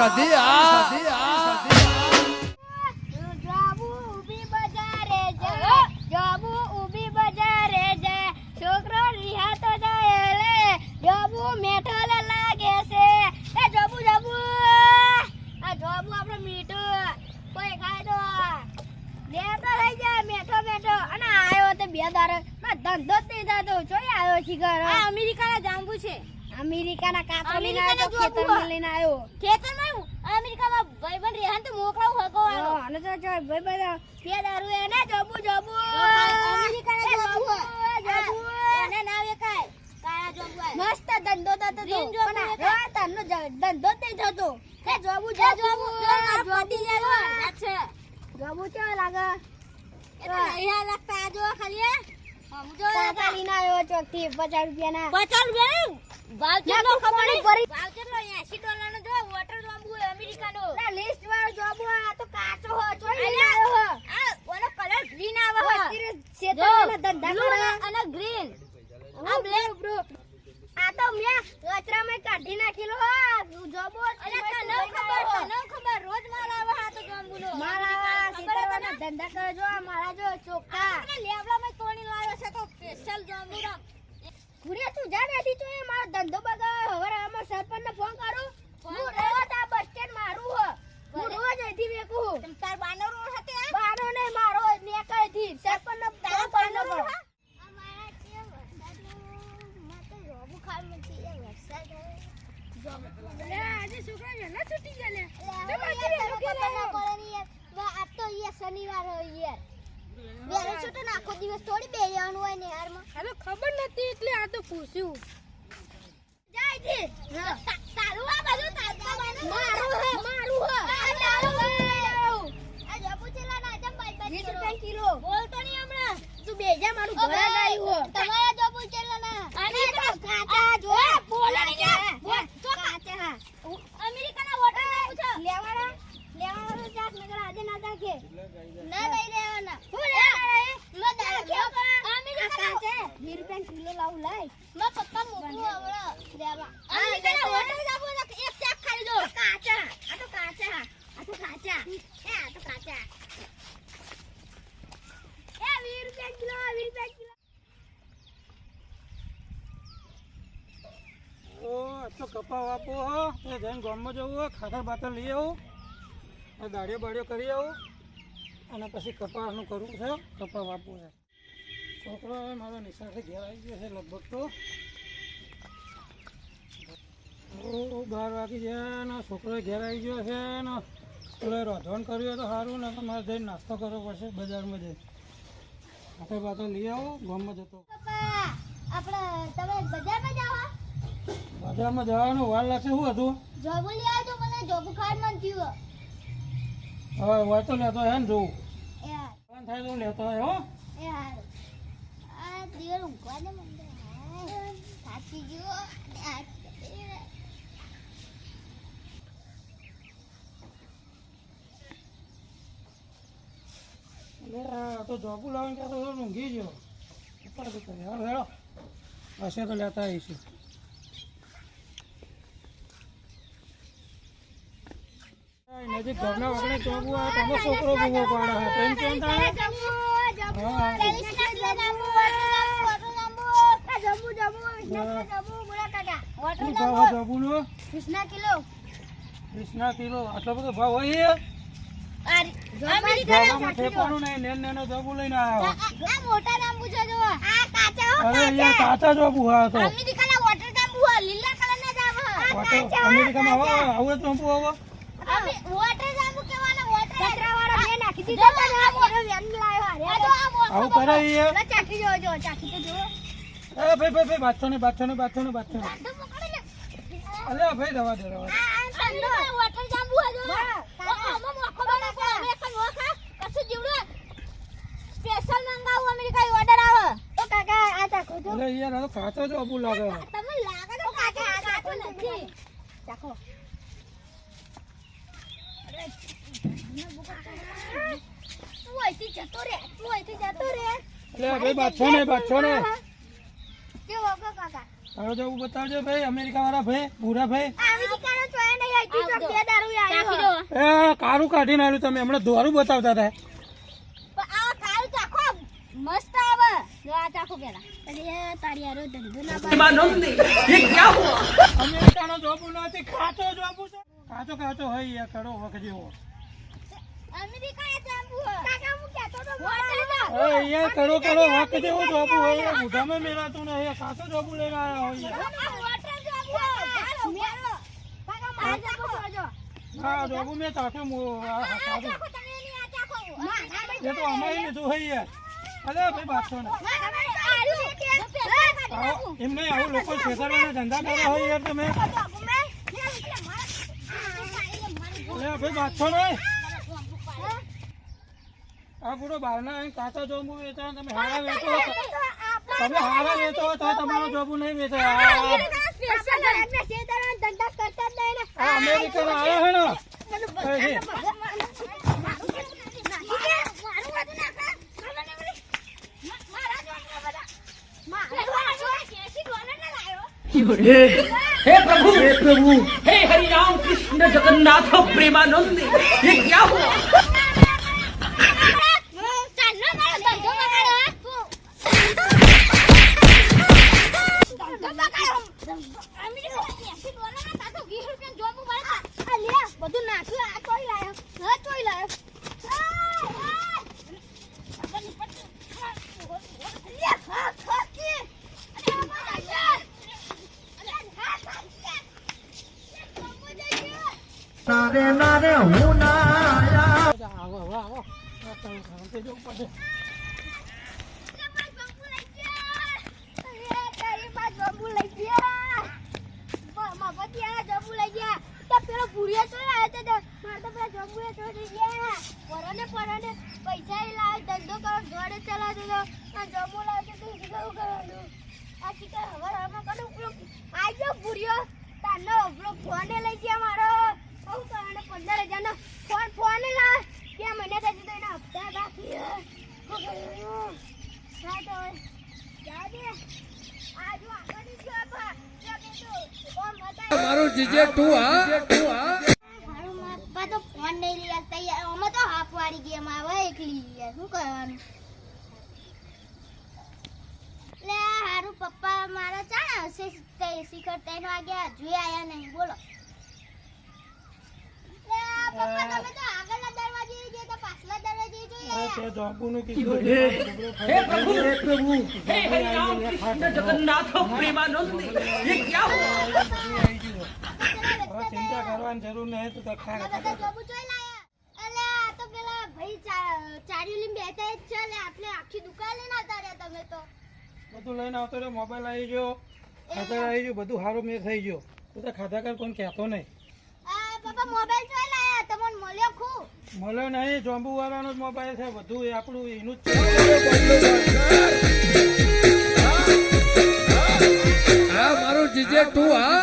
સધી આ સધી આ. જાબુ ઊભી બજારે જા જાબુ ઊભી બજારે જા. છોકરો રિહાતો જાય લે જાબુ મેઠો લે લાગે છે. એ જાબુ જાબુ આ જાબુ આપણો મીઠું. કોઈ ખાય તો. લેતો થઈ જાય મેઠો મેઠો. અને આયો તે બે દાર ના ધંધો જ નહીં થતો. જોઈ આવ્યો છે ઘર આ અમેરિકાના જાંબુ છે. અમેરિકાના કાપડ લઈને આવ્યો ખેતર લઈને આવ્યો અમેરિકામાં ભાઈબંધ રેહાન તો મોકલાવું હકો અને તો જો ભાઈબંધ કે દારૂ એને જબુ જબુ. અમેરિકાના જોબુ. જબુ અને નાવ એકાય કાયા જોબુ મસ્ત ધંધો થતો તો. પણ આ તનનો જ- ધંધો જ નહીં થતો. એ જબુ જબુ. જોતી જાય છે. જોબુ કેવા લાગે? એ તો નૈયા લાગતા. આ જો ખાલી સમજો કાકા લીના આવ્યો ચોકથી 50 રૂપિયાના. 50 રૂપિયા ભાવ કેટલો ખબર ભાવ કેટલો 80 ડોલર નો જો વોટર જોબુ અમેરિકાનો. ના લિસ્ટ વાળો જોબુ આ તો કાચો હો જોઈ આવ્યો હો આ ઓનો કલર ગ્રીન આવે હો શેતરના ધંધા કરે. અને ગ્રીન આ બ્લેક બ્રો આ તો મે કચરામાં કાઢી નાખેલો હો જોબુ અરે તને ખબર તને ખબર રોજ માલ આવે આ તો જોબુનો. માલ આવે શેતરના ધંધા કરે જો આ મારા જો ચોખ્ખા લેવડામાં તોડી લાવ્યો છે તો સ્પેશિયલ જોબુનો. ગુડિયા તું જા બેઠી તો એ મારો ધંધો બગાડ હવે આમાં સરપંચ ને ફોન કરું. હું રોજ આ બસ સ્ટેન્ડ મારું હ હું રોજ અહીંથી વેકું તાર બાનો રોડ હતે બાનો ને મારો નેકળથી. સરપંચ ને તારો બાનો પર શનિવાર હોય યાર બેરે છૂટો ને આખો દિવસ થોડી બે જવાનું હોય ને યારમાં હવે ખબર નથી એટલે આ તો પૂછ્યું જાય છે તારું આ બધું તારું મારું હે મારું હે આ તારું હે આ જબુ ચેલા ના જમ બાઈ બાઈ 20 રૂપિયા કિલો. બોલતો નહીં હમણાં. તું બેજા મારું ઘર તમારા જબુ ચેલા ના અને કાચા જો બોલે નહીં બોલ તો કાચા હા અમેરિકાના વોટર પૂછો લેવાના લેવાના તો ચાસ નગર આજે ના દાખે ના લઈ લેવાના હું લેવાના રે લો દાખે અમેરિકાના છે 20 રૂપિયા કિલો લાવું લાય. માં પપ્પા મોકલું હમણાં લેવા અમેરિકાના વોટર જાબુ ને એક ચાક ખાઈ દો કાચા આ તો કાચા આ તો કાચા. એ આ તો કાચા. એ 20 રૂપિયા કિલો 20 રૂપિયા કિલો. ઓ આ તો કપા વાપો હો. એ જઈને ગામમાં જવું હોય ખાતર બાતર લઈ આવું. દાડિયો બાડિયો કરી આવું. અને પછી કપાસનું કરવું છે કપા વાપવું છે. છોકરો હવે મારો નિશાળથી ઘેર આવી ગયો છે લગભગ તો. બાર વાગી ગયા ને છોકરો ઘેર આવી ગયો છે ને પેલો રોધણ કર્યું તો સારું ને તો મારે જઈને નાસ્તો કરવો પડશે બજારમાં જઈ આપણે પાછો લઈ આવો ગામમાં જતો. બજારમાં જવાનું વાર લાગશે શું હતું? જોબુ લઈ આવજો મને જોબુ ખાડ મન થયું હવે હોય તો લેતો હે ને જોવું. થાય તો લેતો હોય હો. એ હાર આ દિવસ ઊંઘવા દે મને હાય, થાકી ગયો અને આ એટલે આ તો જોબુ લાવીને કહેતો હતો ને ઊંઘી ગયો ઉપર તો કરે હાલો હેડો હશે તો લેતા આવીશું આ નજીક ઘરના વગડે જોબુ આવે તો અમે છોકરો બૂવો પાડે હા તેમ કેમ તાણે હા. શું ભાવ છે જોબુનો કૃષ્ણા કિલો. વીસના કિલો. આટલો બધો ભાવ હોય જોબામાં ઠેકાણું નહીં નેન નેનો જોબુ લઈને આવ્યો. આ મોટા જાંબુ છે જો આ કાચા હો અરે અહીંયા કાચા. જોબુ હા તો. આ અમેરિકામાં. આવો જોબુ આ આ આ કરે અહીંયા ચાખી જો જો ચાખી તો જો એ ભાઈ ભાઈ ભાઈ બાદશાહ ને બાદશાહ ને બાદશાહ ને. તો અલે ભાઈ દવા દે દવા સ્પેશિયલ મંગાવું અમેરિકા ઓર્ડર આવે. તો કાકા આ ચાખો તો. અલે યાર આ તો કાચો જોબુ લાગે તમે લાગે તો કાકા આ ચાખો નથી. ચાખો. તું અહીંથી જતો રે તું અહીંથી જતો રે અલે ભાઈ બાદશાહ ને બાદશાહ ને કે વગર કાકા? તારો જોબુ બતાવજો ભાઈ અમેરિકા વાળા ભાઈ ભૂરા ભાઈ. અમેરિકાનો ચોય નહીં અહીંથી તો બે દારૂ આ કારું કાઢીને આવ્યું તમે હમણાં દોરું બતાવતા હતા. આ કાળું ચાખો મસ્ત આવે. જો આ ચાખો પેલા અરે તારી આરો ધંધો ના બને અમેરિકાનો જોબુ નથી કાચો જોબુ છે ખાતો ખાતો હોય યાર કરો વખ જેવો. અમેરિકા એ હું તો યાર કરો કરો વખ જેવો જોબુ હોય બુઢામાં મેળાતું નહીં યાર કાચો જોબુ લઈને આવ્યા હોય હા જોબુ મેં તાકે મો- એ તો અમારે લીધું હોય યાર અરે ભાઈ બાદશો ને આવો એમ આવું લોકો છેતરવાના ધંધા કરે હોય યાર તમે અરે ભાઈ બાદશો ને આ પૂરો બહારના અહીં કાચા જોબુ વેચો તમે હારા વેચો છો. તમે હારા વેચો તો તમારો જોબુ નહીં વેચાય આ- આ અમેરિકન આવ્યા હે ને અહીં. हे प्रभु हे प्रभु हे हरि राम कृष्ण जगन्नाथ प्रेमानंद ये क्या हुआ આવો આવો આવો આ તમે શાંતિ જવું પડે પૈસા લાવે ધંધો કરો ઘરે ચલાવતો હતો આ જમુ શું કરવાનું આ હવે આમાં કનું ઉપલો આજો ભૂર્યો ઉપલો ફોને લઈ ગયા મારો. કરવાનો પંદર હજારનો ફોન ફોન લાવ કે મને તો હજી તો એના હપ્તા બાકી. હે. તો હવે દે આજુ આગળ જ ગયો બા. જા બેટો ફોન મારો જીજે તું હા? મારું માપા તો ફોન નહીં લઈ આવતા અમે તો હાફ વાળી ગેમ આવે એકલી યાર શું કરવાનું? લે હારું પપ્પા મારા ચાણ આવશે તે શિખર ત્રણ વાગ્યા હજુ આયા નહીં. બોલો. જગન્નાથ પ્રેમાનંદ એ ક્યાં ચિંતા કરવાની જરૂર નહીં તો ખા તો પેલા ભાઈ ચારી લઈને બેઠા જ છે આપણે આખી દુકાન લઈને આવતા રહ્યા તમે તો. બધું લઈને આવતો રહ્યો મોબાઈલ આવી ગયો ખાતર આવી ગયો બધું સારું મેં થઈ ગયો. તો ખાધા કર કોણ કહેતો નહીં. પપ્પા મોબાઈલ જોઈ લાયા. મળ્યો ખુ જોંબુ વાળાનો જ મોબાઈલ છે. બધું આપણું એનું જ હા મારું જીજે તું હા?